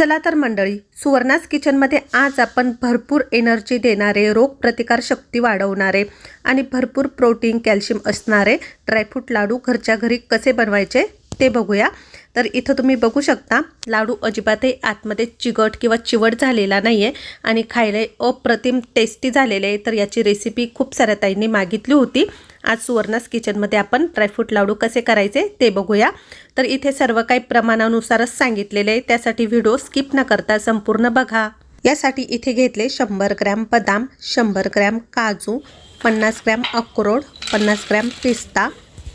चला तर मंडळी सुवर्णास किचनमध्ये आज आपण भरपूर एनर्जी देणारे रोगप्रतिकारशक्ती शक्ती वाढवणारे आणि भरपूर प्रोटीन कॅल्शियम असणारे ड्रायफ्रूट लाडू घरच्या घरी कसे बनवायचे ते बघूया. तर इथं तुम्ही बघू शकता लाडू अजिबातही आतमध्ये चिगट किंवा चिवट झालेला नाही आहे आणि खायला अप्रतिम टेस्टी झालेले आहे. तर याची रेसिपी खूप साऱ्या ताईंनी मागितली होती. आज सुवर्णास किचनमध्ये आपण ड्रायफ्रूट लाडू कसे करायचे ते बघूया. तर इथे सर्व काही प्रमाणानुसारच सांगितलेले आहे. त्यासाठी व्हिडिओ स्किप न करता संपूर्ण बघा. यासाठी इथे घेतले शंभर ग्रॅम बदाम शंभर ग्रॅम काजू पन्नास ग्रॅम अक्रोड पन्नास ग्रॅम पिस्ता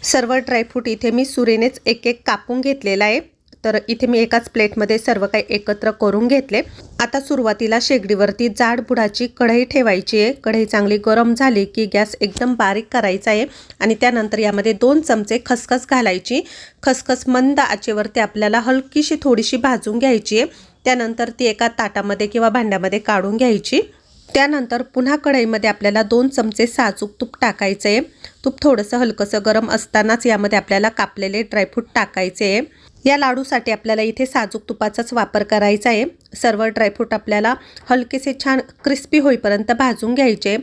सर्व ड्रायफ्रूट इथे मी सुरेनेच एक एक कापून घेतलेला आहे. तर इथे मी एकाच प्लेटमध्ये सर्व काही एकत्र करून घेतले. आता सुरुवातीला शेगडीवरती जाड बुडाची कढई ठेवायची आहे. कढई चांगली गरम झाली की गॅस एकदम बारीक करायचा आहे आणि त्यानंतर यामध्ये दोन चमचे खसखस घालायची. खसखस मंद आचेवरती आपल्याला हलकीशी थोडीशी भाजून घ्यायची आहे. त्यानंतर ती एका ताटामध्ये किंवा भांड्यामध्ये काढून घ्यायची. त्यानंतर पुन्हा कढईमध्ये आपल्याला दोन चमचे साजूक तूप टाकायचं आहे. तूप थोडंसं हलकंसं गरम असतानाच यामध्ये आपल्याला कापलेले ड्रायफ्रूट टाकायचे आहे. या लाडूसाठी आपल्याला इथे साजूक तुपाचाच वापर करायचा आहे. सर्व ड्रायफ्रूट आपल्याला हलकेसे छान क्रिस्पी होईपर्यंत भाजून घ्यायचे.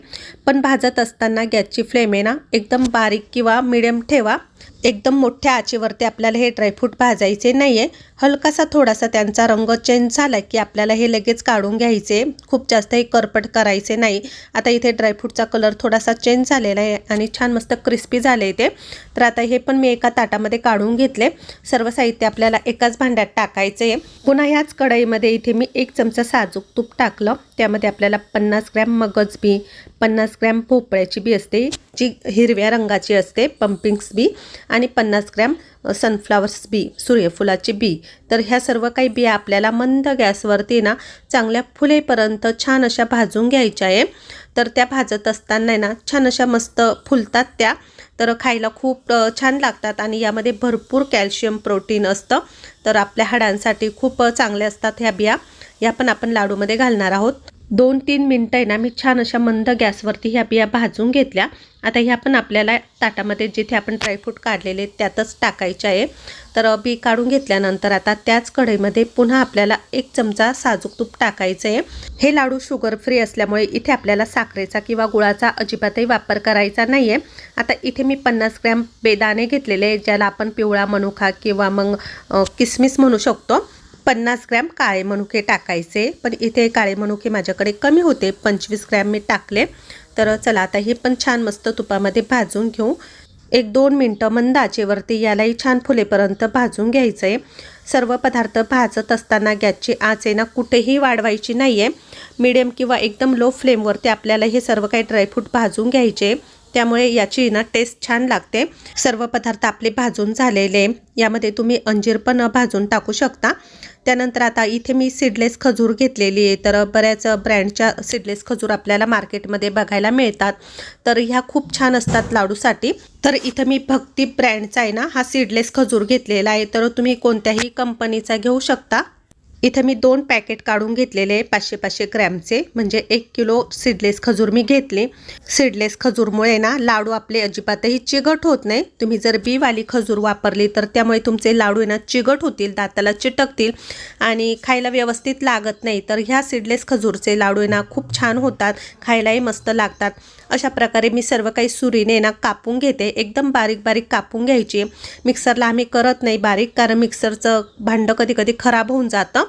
पण भाजत असताना गॅसची फ्लेम आहे ना एकदम बारीक किंवा मिडियम ठेवा. एकदम मोठ्या आचेवरती आपल्याला हे ड्रायफ्रूट भाजायचे नाही आहे हलकासा थोडासा त्यांचा रंग चेंज झाला की आपल्याला हे लगेच काढून घ्यायचे. खूप जास्त हे करपट करायचे नाही. आता इथे ड्रायफ्रूटचा कलर थोडासा चेंज झालेला आहे आणि छान मस्त क्रिस्पी झाले ते. तर आता हे पण मी एका ताटामध्ये काढून घेतले. सर्व साहित्य आपल्याला एकाच भांड्यात टाकायचं. आहे पुन्हा ह्याच कढईमध्ये इथे मी एक चमचा साजूक तूप टाकलं. त्यामध्ये आपल्याला पन्नास ग्रॅम मगज बी पन्नास ग्रॅम भोपळ्याची बी असते. जी हिरव्या रंगाची असते पंपिंग्स बी आणि पन्नास ग्रॅम सनफ्लावर्स बी सूर्यफुलाची बी. तर ह्या सर्व काही बिया आपल्याला मंद गॅसवरती ना चांगल्या फुलेपर्यंत छान अशा भाजून घ्यायच्या आहे. तर त्या भाजत असताना ना छान अशा मस्त फुलतात त्या. तर खायला खूप छान लागतात आणि यामध्ये भरपूर कॅल्शियम प्रोटीन असतं. तर आपल्या हाडांसाठी खूप चांगले असतात ह्या बिया. या पण आपण लाडूमध्ये घालणार आहोत. दोन तीन मिनटं आहे ना मी छान अशा मंद गॅसवरती ह्या बिया भाजून घेतल्या. आता ह्या पण आपल्याला ताटामध्ये जिथे आपण ड्रायफ्रूट काढलेले त्यातच टाकायचे आहे. तर बी काढून घेतल्यानंतर आता त्याच कढईमध्ये पुन्हा आपल्याला एक चमचा साजूक तूप टाकायचं आहे. हे लाडू शुगर फ्री असल्यामुळे इथे आपल्याला साखरेचा किंवा गुळाचा अजिबातही वापर करायचा नाही आहे आता इथे मी पन्नास ग्रॅम बेदाणे घेतलेले ज्याला आपण पिवळा मनुखा किंवा मग किसमिस म्हणू शकतो. पन्नास ग्रॅम काळे मनुके टाकायचे. पण इथे काळे मनुके माझ्याकडे कमी होते. पंचवीस ग्रॅम मी टाकले. तर चला आता हे पण छान मस्त तुपामध्ये भाजून घेऊ. एक दोन मिनटं मंद आचेवरती यालाही छान फुलेपर्यंत भाजून घ्यायचं. आहे सर्व पदार्थ भाजत असताना गॅसची आच आहे ना कुठेही वाढवायची नाही आहे मिडियम किंवा एकदम लो फ्लेमवरती आपल्याला हे सर्व काही ड्रायफ्रूट भाजून घ्यायचे. त्यामुळे याची ना टेस्ट छान लागते. सर्व पदार्थ आपले भाजून झालेले. यामध्ये तुम्ही अंजीर पण भाजून टाकू शकता. त्यानंतर आता इथे मी सीडलेस खजूर घेतलेली आहे. तर बऱ्याच ब्रँडच्या सीडलेस खजूर आपल्याला मार्केटमध्ये बघायला मिळतात. तर ह्या खूप छान असतात लाडूसाठी. तर इथं मी भक्ती ब्रँडचा आहे ना हा सीडलेस खजूर घेतलेला आहे. तर तुम्ही कोणत्याही कंपनीचा घेऊ शकता. इथं मी दोन पॅकेट काढून घेतलेले पाचशे पाचशे ग्रॅमचे. म्हणजे एक किलो सीडलेस खजूर मी घेतले. सीडलेस खजूरमुळे ना लाडू आपले अजिबातही चिगट होत नाही. तुम्ही जर बीवाली खजूर वापरली तर त्यामुळे तुमचे लाडू ना चिगट होतील दाताला चिटकतील आणि खायला व्यवस्थित लागत नाही. तर ह्या सीडलेस खजूरचे लाडू ना खूप छान होतात खायलाही मस्त लागतात. अशा प्रकारे मी सर्व काही सुरीने ना कापून घेते. एकदम बारीक बारीक कापून घ्यायची. मिक्सरला आम्ही करत नाही बारीक कारण मिक्सरचं भांडं कधी कधी खराब होऊन जातं.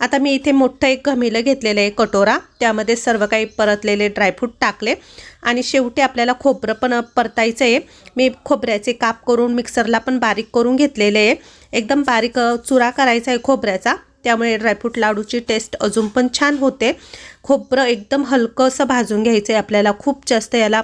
आता मी इथे मोठं एक घमिलं घेतलेलं आहे कटोरा. त्यामध्ये सर्व काही परतलेले ड्रायफ्रूट टाकले. आणि शेवटी आपल्याला खोबरं पण परतायचं आहे. मी खोबऱ्याचे काप करून मिक्सरला पण बारीक करून घेतलेले आहे. एकदम बारीक चुरा करायचा आहे खोबऱ्याचा. त्यामुळे ड्रायफ्रूट लाडूची टेस्ट अजून पण छान होते. खोबरं एकदम हलकंसं भाजून घ्यायचं आहे आपल्याला खूप जास्त याला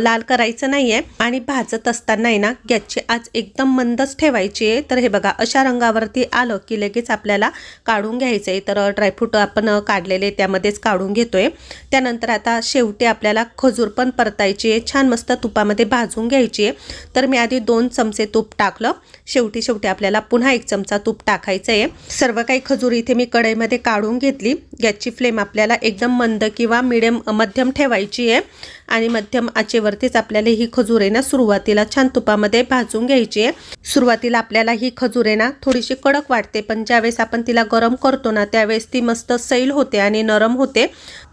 लाल करायचं नाही आहे आणि भाजत असताना आहे ना गॅसची आज एकदम मंदच ठेवायची आहे. तर हे बघा अशा रंगावरती आलं की लगेच आपल्याला काढून घ्यायचं आहे तर ड्रायफ्रूट आपण काढलेले त्यामध्येच काढून घेतोय. त्यानंतर आता शेवटी आपल्याला खजूर पण परतायची आहे. छान मस्त तुपामध्ये भाजून घ्यायची आहे. तर मी आधी दोन चमचे तूप टाकलं. शेवटी शेवटी आपल्याला पुन्हा एक चमचा तूप टाकायचं आहे सर्व काही खजूर इथे मी कढईमध्ये काढून घेतली. गॅसची फ्लेम आपल्याला एकदम मंद किंवा मिडियम मध्यम ठेवायची आहे. आणि मध्यम आचेवरतीच आपल्याला ही खजूर आहे ना सुरुवातीला छान तुपामध्ये भाजून घ्यायची आहे. सुरुवातीला आपल्याला ही खजूर आहे ना थोडीशी कडक वाटते पण ज्यावेळेस आपण तिला गरम करतो ना त्यावेळेस ती मस्त सैल होते आणि नरम होते.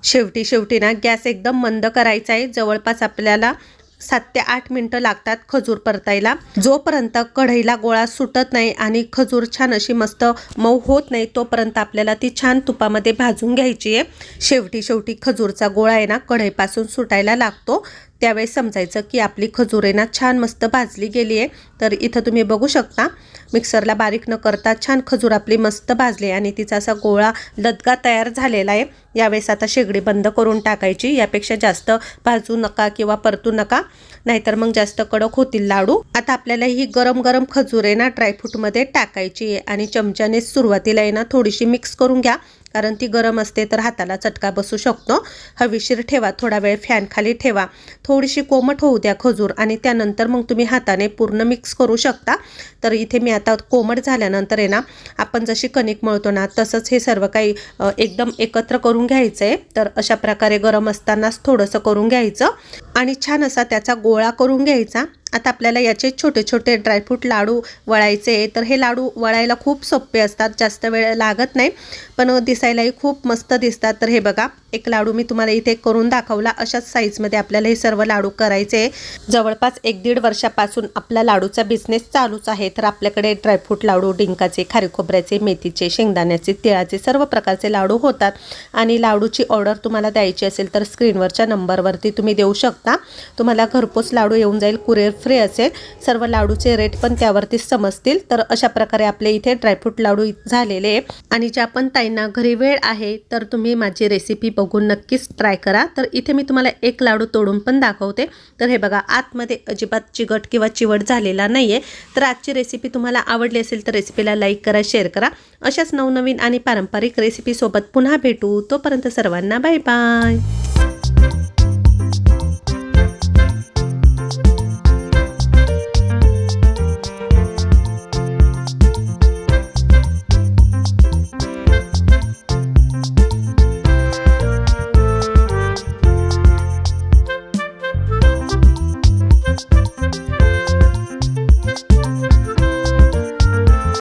शेवटी शेवटी ना गॅस एकदम मंद करायचा आहे. जवळपास आपल्याला सात ते आठ मिनटं लागतात खजूर परतायला. जोपर्यंत कढईला गोळा सुटत नाही आणि खजूर छान अशी मस्त मऊ होत नाही तोपर्यंत आपल्याला ती छान तुपामध्ये भाजून घ्यायची आहे. शेवटी शेवटी खजूरचा गोळा आहे ना कढईपासून सुटायला लागतो. त्यावेळेस समजायचं की आपली खजूर आहे ना छान मस्त भाजली गेली आहे तर इथं तुम्ही बघू शकता मिक्सरला बारीक न करता छान खजूर आपली मस्त भाजली आणि तिचा असा गोळा लदगा तयार झालेला आहे. यावेळेस आता शेगडी बंद करून टाकायची. यापेक्षा जास्त भाजू नका किंवा परतू नका नाहीतर मग जास्त कडक होतील लाडू. आता आपल्याला ही गरम गरम खजूर आहे ना ड्रायफ्रूटमध्ये टाकायची आहे आणि चमच्याने सुरुवातीला आहे ना थोडीशी मिक्स करून घ्या. कारण ती गरम असते तर हाताला चटका बसू शकतो. हवेशीर ठेवा थोडा वेळ फॅन खाली ठेवा. थोडीशी कोमट होऊ द्या खजूर आणि त्यानंतर मग तुम्ही हाताने पूर्ण मिक्स करू शकता. तर इथे मी आता कोमट झाल्यानंतर आहे ना आपण जशी कणिक मळतो ना तसंच हे सर्व काही एकदम एकत्र करून घ्यायचं आहे तर अशा प्रकारे गरम असतानाच थोडंसं करून घ्यायचं. आणि छान असा त्याचा गोळा करून घ्यायचा. आता आपल्याला याचे छोटे छोटे ड्रायफ्रूट लाडू वळायचे तर हे लाडू वळायला खूप सोपे असतात जास्त वेळ लागत नाही पण दिसायलाही खूप मस्त दिसतात. तर हे बघा एक लाडू मी तुम्हाला इथे करून दाखवला. अशाच साईजमध्ये आपल्याला हे सर्व लाडू करायचे जवळपास एक दीड वर्षापासून आपला लाडूचा बिझनेस चालूच आहे. तर आपल्याकडे ड्रायफ्रूट लाडू डिंकाचे खारी खोबऱ्याचे मेथीचे शेंगदाण्याचे तिळाचे सर्व प्रकारचे लाडू होतात. आणि लाडूची ऑर्डर तुम्हाला द्यायची असेल तर स्क्रीनवरच्या नंबरवरती तुम्ही देऊ शकता. तुम्हाला घरपोच लाडू येऊन जाईल कुरिअर फ्री असेल. सर्व लाडूचे रेट पण त्यावरतीच समजतील. तर अशा प्रकारे आपले इथे ड्रायफ्रूट लाडू झालेले आहे आणि ज्या पण ताईंना घरी वेळ आहे तर तुम्ही माझी रेसिपी बघून नक्कीच ट्राय करा. तर इथे मी तुम्हाला एक लाडू तोडून पण दाखवते. तर हे बघा आतमध्ये अजिबात चिकट किंवा चिवट झालेला नाही आहे तर आजची रेसिपी तुम्हाला आवडली असेल तर रेसिपीला लाईक करा शेअर करा. अशाच नवनवीन आणि पारंपरिक रेसिपीसोबत पुन्हा भेटू. तोपर्यंत सर्वांना बाय बाय